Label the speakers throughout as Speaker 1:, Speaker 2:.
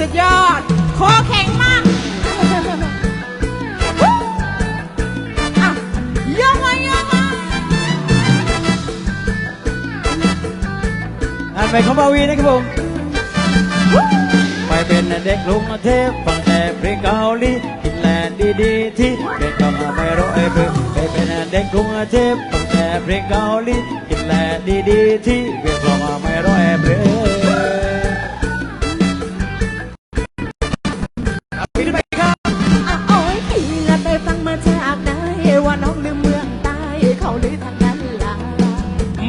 Speaker 1: สุดยอด คอแข็งมากอะโยกมาโยกมา
Speaker 2: อ่านไปของบาวีนะครับผมไปเป็นเด็กลุงเทพฟังแต่เพลงเกาหลีกินแลนด์ดีๆที่เป็นต้องไม่รู้ไอ้เพิ่งไปเป็นเด็กลุงเทพฟังแต่เพลงเกาหลีกินแลนด์ดีๆที่เป็นต้องไม่รู้ไอ้เ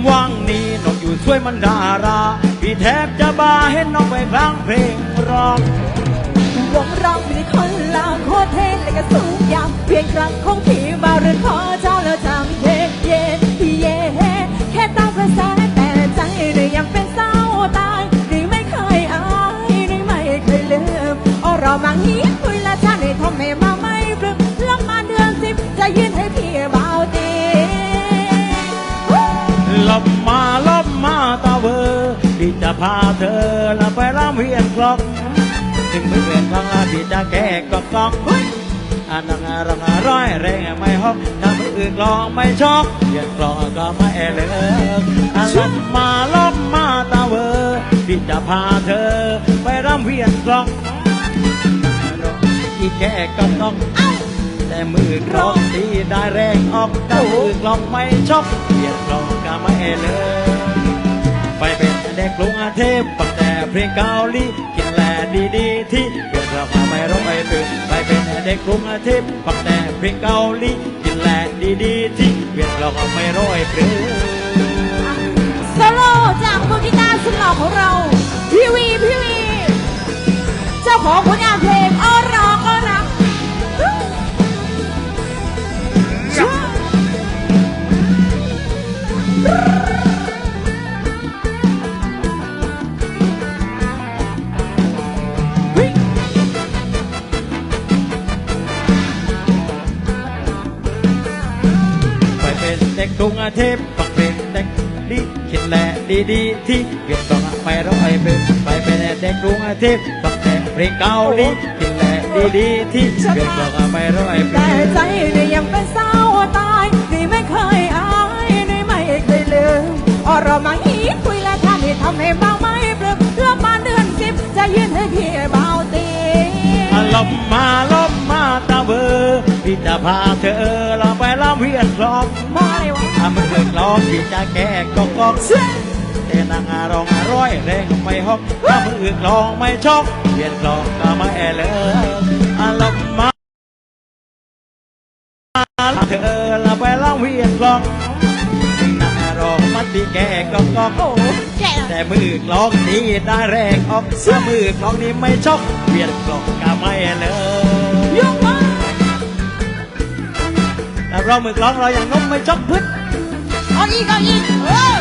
Speaker 2: ว่า
Speaker 1: งนี้น้
Speaker 2: องอยู่ช่วยมันดารา พี่แทบจะบ้าเห็นน้องไปครั้งเพลงร้อง
Speaker 1: วงร้องมีคนลาโคตรเท่และก็สูงยามเพียงครั้งของพี่บ่าวเรือนขอเจ้าแล้วจำเย่เย่เย่แค่ตามกระแสแต่ใจหรือยังเป็นเศร้าตายหรือไม่เคยอายหรือไม่เคยลืมโอ้รอมางี้คุยละชาในทอมเมมาไม่ปลึกลงมาเดือนสิบจะยืนให้พี่บ่าวตี
Speaker 2: ล บมาลบมาตาเวอพี่จะพาเธอละไปรำเวียนคลองถึงไม่เวียนคลองละพี่จะแก้ก็กองเฮ้ยอันนั้นรังร้อยแรงไม่ฮอกถ้ามืออื่นกลองไม่ชอกเวียนคลองก็ไม่เลิกอันลบมาลบมาตาเวอพี่จะพาเธอ ไปรำเวียนคลองที่แก้ก็ต้องแต่มือกลองตีได้แรงออกแต่มือกลองไม่ชอบเปลี่ยนกลอง เทพฟังแต่เพลงเกาหลีกินแลดีๆที่เปลี่ยนกลองมาไม่ร้องไม่ตื่นไปเป็นเด็กกรุงเทพฟังแต่เพลงเกาหลีกินแลดีๆที่เปลี่ยนกลองมาไม่ร้องไม่ตื่น
Speaker 1: โซโล่จากมือกีตาร์สุดหล่อของเราพี่วีพี่วี ก
Speaker 2: ดุงเทพฟังเพลงเด็กดีคิดแหลดีๆที่เปลี่ยนกลองไม่ร้องไม่ตื่นไปเป็นเด็กกรุงเทพฟังแต่เพลงเก่าหลีกินแหลดีๆที่เปลี่ยนกลองไม่ร้องไม่ตื่
Speaker 1: แต่ใจเนี่ยยังเป็นเศร้าตายนี่ไม่เคยอายนี่ไม่เคยลืมอรมาฮีคุยและท่านที่ทำให้เบาไม่ปลื้มเพื่อมาเดือนสิบจะยืนให้พี่เบาตี
Speaker 2: ลมมาลมมาตาเบอพี่จะพาเธอ เวียนคลอง
Speaker 1: มาเลยวะ
Speaker 2: ถ้ามือเกิดคลองพี่จะแก้ก็กอก
Speaker 1: เชื่อ
Speaker 2: แต่นางอารองอร่อยแรงไม่ฮอกถ้ามือคลองไม่ชอกเวียนคลองก็ไม่เลิกลมมาเธอเราไปลำเวียนคลองนางอารองมันที่แก้ก็กอก
Speaker 1: โอ้แก่
Speaker 2: แต่มือกลองนี้ได้แรงออกถ้ามือกลองนี้ไม่ชอกเวียนคลองก็ไม่เลิก
Speaker 1: ย
Speaker 2: เรามือกลองเราอย่างนมไม่ชอกพึ่
Speaker 1: เอาอีกเอาอีกเออ